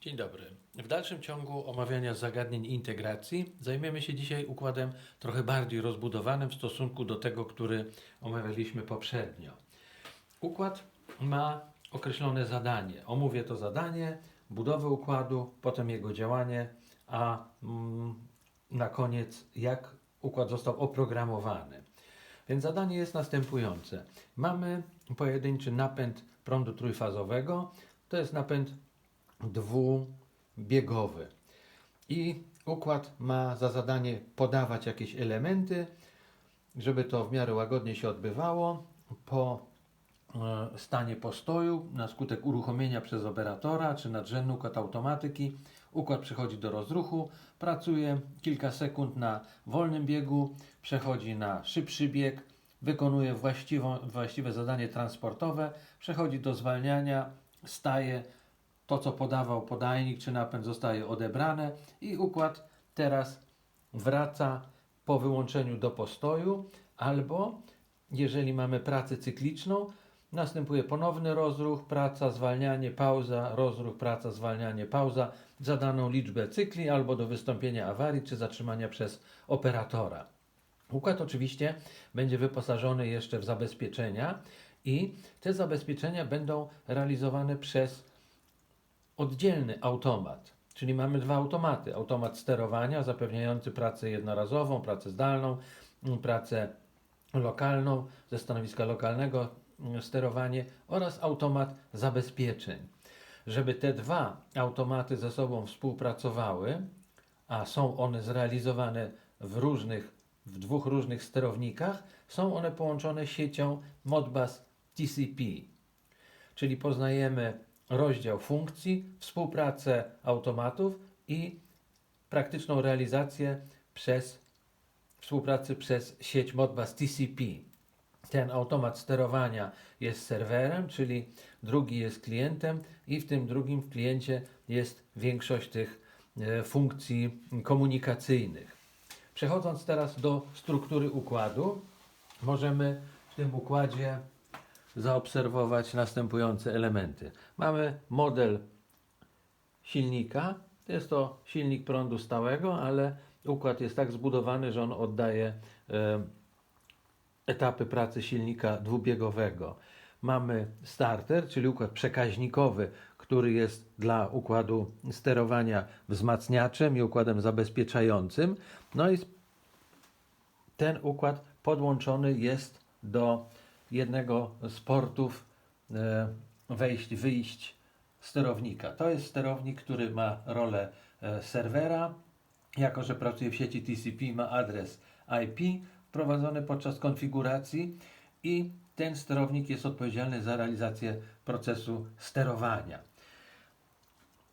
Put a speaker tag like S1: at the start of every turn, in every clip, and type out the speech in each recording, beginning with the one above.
S1: Dzień dobry. W dalszym ciągu omawiania zagadnień integracji zajmiemy się dzisiaj układem trochę bardziej rozbudowanym w stosunku do tego, który omawialiśmy poprzednio. Układ ma określone zadanie. Omówię to zadanie, budowę układu, potem jego działanie, a mm, na koniec jak układ został oprogramowany. Więc zadanie jest następujące. Mamy pojedynczy napęd prądu trójfazowego. To jest napęd dwubiegowy. I układ ma za zadanie podawać jakieś elementy, żeby to w miarę łagodnie się odbywało. Po e, stanie postoju, na skutek uruchomienia przez operatora czy nadrzędny układ automatyki, układ przechodzi do rozruchu, pracuje kilka sekund na wolnym biegu, przechodzi na szybszy bieg, wykonuje właściwą, właściwe zadanie transportowe, przechodzi do zwalniania, staje, to co podawał podajnik czy napęd zostaje odebrane i układ teraz wraca po wyłączeniu do postoju albo jeżeli mamy pracę cykliczną, następuje ponowny rozruch, praca, zwalnianie, pauza, rozruch, praca, zwalnianie, pauza za daną liczbę cykli albo do wystąpienia awarii czy zatrzymania przez operatora. Układ oczywiście będzie wyposażony jeszcze w zabezpieczenia i te zabezpieczenia będą realizowane przez oddzielny automat. Czyli mamy dwa automaty. Automat sterowania zapewniający pracę jednorazową, pracę zdalną, pracę lokalną ze stanowiska lokalnego sterowanie oraz automat zabezpieczeń. Żeby te dwa automaty ze sobą współpracowały, a są one zrealizowane w różnych, w dwóch różnych sterownikach, są one połączone siecią Modbus TCP. Czyli poznajemy rozdział funkcji, współpracę automatów i praktyczną realizację przez współpracy przez sieć Modbus TCP. Ten automat sterowania jest serwerem, czyli drugi jest klientem i w tym drugim w kliencie jest większość tych e, funkcji komunikacyjnych. Przechodząc teraz do struktury układu, możemy w tym układzie zaobserwować następujące elementy. Mamy model silnika. Jest to silnik prądu stałego, ale układ jest tak zbudowany, że on oddaje e, etapy pracy silnika dwubiegowego. Mamy starter, czyli układ przekaźnikowy, który jest dla układu sterowania wzmacniaczem i układem zabezpieczającym. No i ten układ podłączony jest do jednego z portów e, wejść, wyjść sterownika. To jest sterownik, który ma rolę e, serwera. Jako, że pracuje w sieci TCP, ma adres IP wprowadzony podczas konfiguracji i ten sterownik jest odpowiedzialny za realizację procesu sterowania.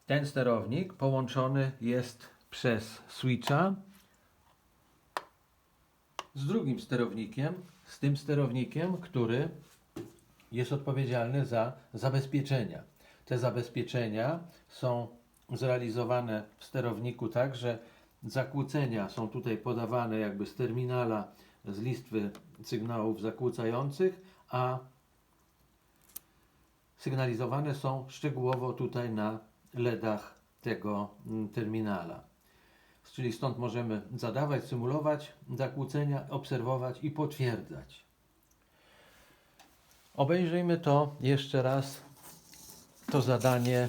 S1: Ten sterownik połączony jest przez switcha z drugim sterownikiem, z tym sterownikiem, który jest odpowiedzialny za zabezpieczenia. Te zabezpieczenia są zrealizowane w sterowniku tak, że zakłócenia są tutaj podawane jakby z terminala z listwy sygnałów zakłócających, a sygnalizowane są szczegółowo tutaj na LEDach tego mm, terminala. Czyli stąd możemy zadawać, symulować zakłócenia, obserwować i potwierdzać. Obejrzyjmy to jeszcze raz, to zadanie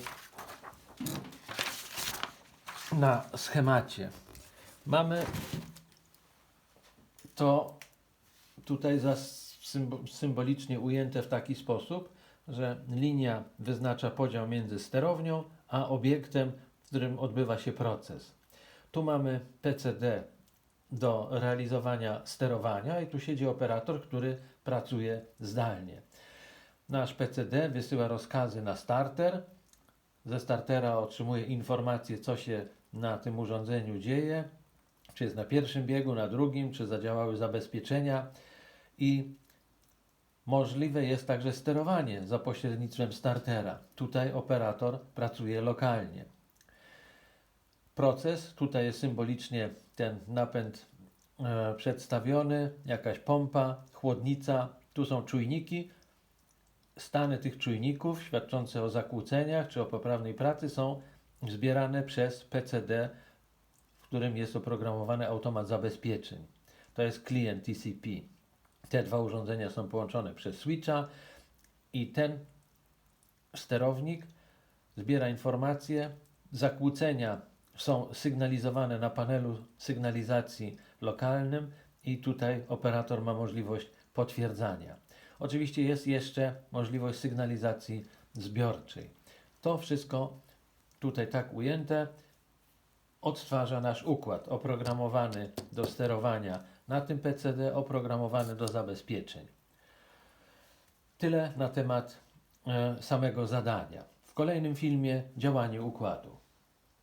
S1: na schemacie. Mamy to tutaj symbolicznie ujęte w taki sposób, że linia wyznacza podział między sterownią a obiektem, w którym odbywa się proces. Tu mamy PCD do realizowania sterowania i tu siedzi operator, który pracuje zdalnie. Nasz PCD wysyła rozkazy na starter. Ze startera otrzymuje informacje, co się na tym urządzeniu dzieje, czy jest na pierwszym biegu, na drugim, czy zadziałały zabezpieczenia i możliwe jest także sterowanie za pośrednictwem startera. Tutaj operator pracuje lokalnie. Proces, tutaj jest symbolicznie ten napęd e, przedstawiony, jakaś pompa, chłodnica, tu są czujniki, stany tych czujników świadczące o zakłóceniach czy o poprawnej pracy są zbierane przez PCD, w którym jest oprogramowany automat zabezpieczeń. To jest klient TCP. Te dwa urządzenia są połączone przez switcha i ten sterownik zbiera informacje. Zakłócenia są sygnalizowane na panelu sygnalizacji lokalnym i tutaj operator ma możliwość potwierdzania. Oczywiście jest jeszcze możliwość sygnalizacji zbiorczej. To wszystko tutaj tak ujęte odtwarza nasz układ oprogramowany do sterowania na tym PCD, oprogramowany do zabezpieczeń. Tyle na temat e, samego zadania. W kolejnym filmie działanie układu.